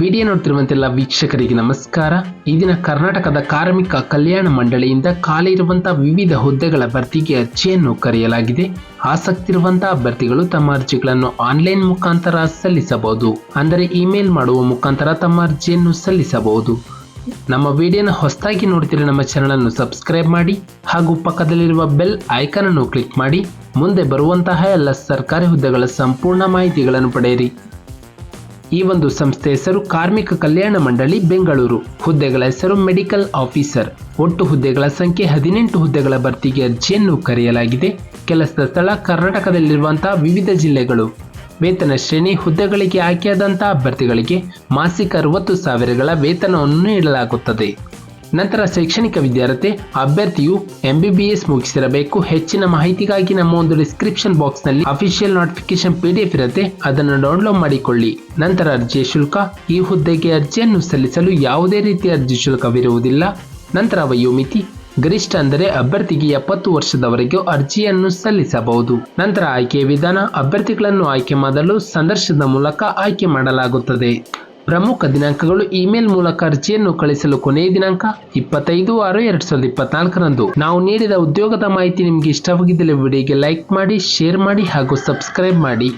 Video ನೋಡ್ತಿರುವಂತೆಲ್ಲ ವೀಕ್ಷಕರಿಗೆ ನಮಸ್ಕಾರ. ಈ ಕರ್ನಾಟಕದ ಕಾರ್ಮಿಕ ಕಲ್ಯಾಣ ಮಂಡಳಿಯಿಂದ ಖಾಲಿ ಇರುವಂತಹ ವಿವಿಧ ಹುದ್ದೆಗಳ ಭರ್ತಿಗೆ ಅರ್ಜಿಯನ್ನು ಕರೆಯಲಾಗಿದೆ. ಆಸಕ್ತಿ ಇರುವಂತಹ ಅಭ್ಯರ್ಥಿಗಳು ತಮ್ಮ ಅರ್ಜಿಗಳನ್ನು ಆನ್ಲೈನ್ ಮುಖಾಂತರ ಸಲ್ಲಿಸಬಹುದು. ಅಂದರೆ ಇಮೇಲ್ ಮಾಡುವ ಮುಖಾಂತರ ತಮ್ಮ ಅರ್ಜಿಯನ್ನು ಸಲ್ಲಿಸಬಹುದು. ನಮ್ಮ ವಿಡಿಯೋನ ಹೊಸದಾಗಿ ನೋಡ್ತಿರೋ ನಮ್ಮ ಚಾನಲ್ ಅನ್ನು ಸಬ್ಸ್ಕ್ರೈಬ್ ಮಾಡಿ ಹಾಗೂ ಪಕ್ಕದಲ್ಲಿರುವ ಬೆಲ್ ಐಕಾನ್ ಅನ್ನು ಕ್ಲಿಕ್ ಮಾಡಿ. ಮುಂದೆ ಬರುವಂತಹ ಎಲ್ಲ ಸರ್ಕಾರಿ ಹುದ್ದೆಗಳ ಸಂಪೂರ್ಣ ಮಾಹಿತಿಗಳನ್ನು ಪಡೆಯಿರಿ. ಈ ಒಂದು ಸಂಸ್ಥೆ ಹೆಸರು ಕಾರ್ಮಿಕ ಕಲ್ಯಾಣ ಮಂಡಳಿ, ಬೆಂಗಳೂರು. ಹುದ್ದೆಗಳ ಹೆಸರು ಮೆಡಿಕಲ್ ಆಫೀಸರ್. ಒಟ್ಟು ಹುದ್ದೆಗಳ ಸಂಖ್ಯೆ ಹದಿನೆಂಟು ಹುದ್ದೆಗಳ ಭರ್ತಿಗೆ ಅರ್ಜಿಯನ್ನು ಕರೆಯಲಾಗಿದೆ. ಕೆಲಸದ ಸ್ಥಳ ಕರ್ನಾಟಕದಲ್ಲಿರುವಂತಹ ವಿವಿಧ ಜಿಲ್ಲೆಗಳು. ವೇತನ ಶ್ರೇಣಿ ಹುದ್ದೆಗಳಿಗೆ ಆಯ್ಕೆಯಾದಂತಹ ಅಭ್ಯರ್ಥಿಗಳಿಗೆ ಮಾಸಿಕ ಅರವತ್ತು ಸಾವಿರಗಳ ವೇತನವನ್ನು ನೀಡಲಾಗುತ್ತದೆ. ನಂತರ ಶೈಕ್ಷಣಿಕ ವಿದ್ಯಾರ್ಥಿ ಅಭ್ಯರ್ಥಿಯು ಎಂಬಿಬಿಎಸ್ ಮುಗಿಸಿರಬೇಕು. ಹೆಚ್ಚಿನ ಮಾಹಿತಿಗಾಗಿ ನಮ್ಮ ಒಂದು ಡಿಸ್ಕ್ರಿಪ್ಷನ್ ಬಾಕ್ಸ್ನಲ್ಲಿ ಅಫಿಷಿಯಲ್ ನೋಟಿಫಿಕೇಶನ್ ಪಿಡಿಎಫ್ ಇರುತ್ತೆ. ಅದನ್ನು ಡೌನ್ಲೋಡ್ ಮಾಡಿಕೊಳ್ಳಿ. ನಂತರ ಅರ್ಜಿಯ ಶುಲ್ಕ, ಈ ಹುದ್ದೆಗೆ ಅರ್ಜಿಯನ್ನು ಸಲ್ಲಿಸಲು ಯಾವುದೇ ರೀತಿಯ ಅರ್ಜಿ ಶುಲ್ಕವಿರುವುದಿಲ್ಲ. ನಂತರ ವಯೋಮಿತಿ ಗರಿಷ್ಠ ಅಂದರೆ ಅಭ್ಯರ್ಥಿಗೆ ಎಪ್ಪತ್ತು ವರ್ಷದವರೆಗೂ ಅರ್ಜಿಯನ್ನು ಸಲ್ಲಿಸಬಹುದು. ನಂತರ ಆಯ್ಕೆಯ ವಿಧಾನ, ಅಭ್ಯರ್ಥಿಗಳನ್ನು ಆಯ್ಕೆ ಮಾಡಲು ಸಂದರ್ಶನದ ಮೂಲಕ ಆಯ್ಕೆ ಮಾಡಲಾಗುತ್ತದೆ. ಪ್ರಮುಖ ದಿನಾಂಕಗಳು ಇಮೇಲ್ ಮೂಲಕ ಅರ್ಜಿಯನ್ನು ಕಳಿಸಲು ಕೊನೆಯ ದಿನಾಂಕ ಇಪ್ಪತ್ತೈದು ಆರು ಎರಡ್ ಸಾವಿರದ ಇಪ್ಪತ್ನಾಲ್ಕರಂದು. ನಾವು ನೀಡಿದ ಉದ್ಯೋಗದ ಮಾಹಿತಿ ನಿಮಗೆ ಇಷ್ಟವಾಗಿದ್ದಲ್ಲಿ ವಿಡಿಯೋಗೆ ಲೈಕ್ ಮಾಡಿ, ಶೇರ್ ಮಾಡಿ ಹಾಗೂ ಸಬ್ಸ್ಕ್ರೈಬ್ ಮಾಡಿ.